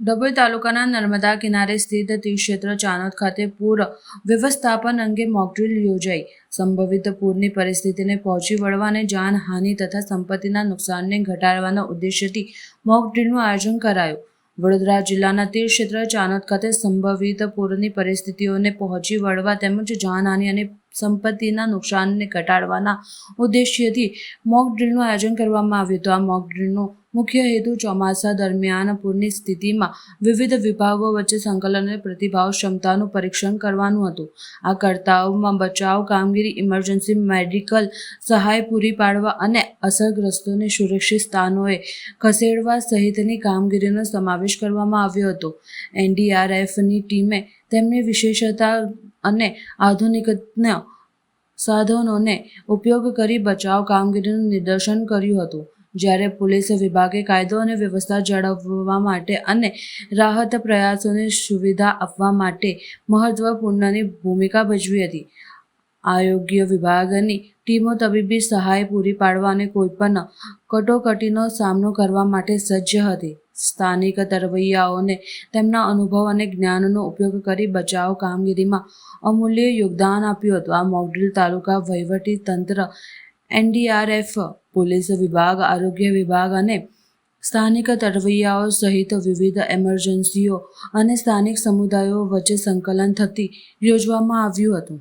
ડભોઈ તાલુકાના નર્મદા કિનારે સ્થિત તીર્થક્ષેત્ર ચાનોદ ખાતે પૂર વ્યવસ્થાપન અંગે મોકડ્રીલ યોજાઈ. સંભવિત પૂરની પરિસ્થિતિને પહોંચી વળવા અને જાનહાનિ તથા સંપત્તિના નુકસાનને ઘટાડવાના ઉદ્દેશ્યથી મોકડ્રીલનું આયોજન કરાયું. વડોદરા જિલ્લાના તીર્થક્ષેત્ર ચાનોદ ખાતે સંભવિત પૂરની પરિસ્થિતિઓને પહોંચી વળવા તેમજ જાનહાનિ અને સંપત્તિના નુકસાનને ઘટાડવાના ઉદ્દેશ્યથી મોક ડ્રીલનું આયોજન કરવામાં આવ્યું હતું. આ મોક મુખ્ય હેતુ ચોમાસા દરમિયાન પૂરની સ્થિતિમાં વિવિધ વિભાગો વચ્ચે સંકલન અને પ્રતિભાવ ક્ષમતાનું પરીક્ષણ કરવાનું હતું. આ કરતાઓમાં બચાવ, કામગીરી, ઇમરજન્સી, મેડિકલ સહાય પૂરી પાડવા અને અસરગ્રસ્તોને સુરક્ષિત સ્થાનોએ ખસેડવા સહિતની કામગીરીનો સમાવેશ કરવામાં આવ્યો હતો. એનડીઆરએફની ટીમે તેમની વિશેષતા અને આધુનિકતના સાધનોને ઉપયોગ કરી બચાવ કામગીરીનું નિદર્શન કર્યું હતું. જ્યારે પોલીસ વિભાગે કાયદો અને વ્યવસ્થા જાળવવા માટે અને રાહત પ્રયાસોને સુવિધા આપવા માટે મહત્વપૂર્ણની ભૂમિકા ભજવી હતી. આરોગ્ય વિભાગની ટીમો તબીબી સહાય પૂરી પાડવા અને કોઈપણ કટોકટીનો સામનો કરવા માટે સજ્જ હતી. સ્થાનિક તરવૈયાઓને તેમના અનુભવ અને જ્ઞાનનો ઉપયોગ કરી બચાવ કામગીરીમાં અમૂલ્ય યોગદાન આપ્યું હતું. આ મોડલ તાલુકા વહીવટી તંત્ર, એનડીઆરએફ, પોલીસ વિભાગ, આરોગ્ય વિભાગ અને સ્થાનિક તરવૈયાઓ સહિત વિવિધ એમરજન્સીઓ અને સ્થાનિક સમુદાયો વચ્ચે સંકલન થતી યોજવામાં આવ્યું હતું.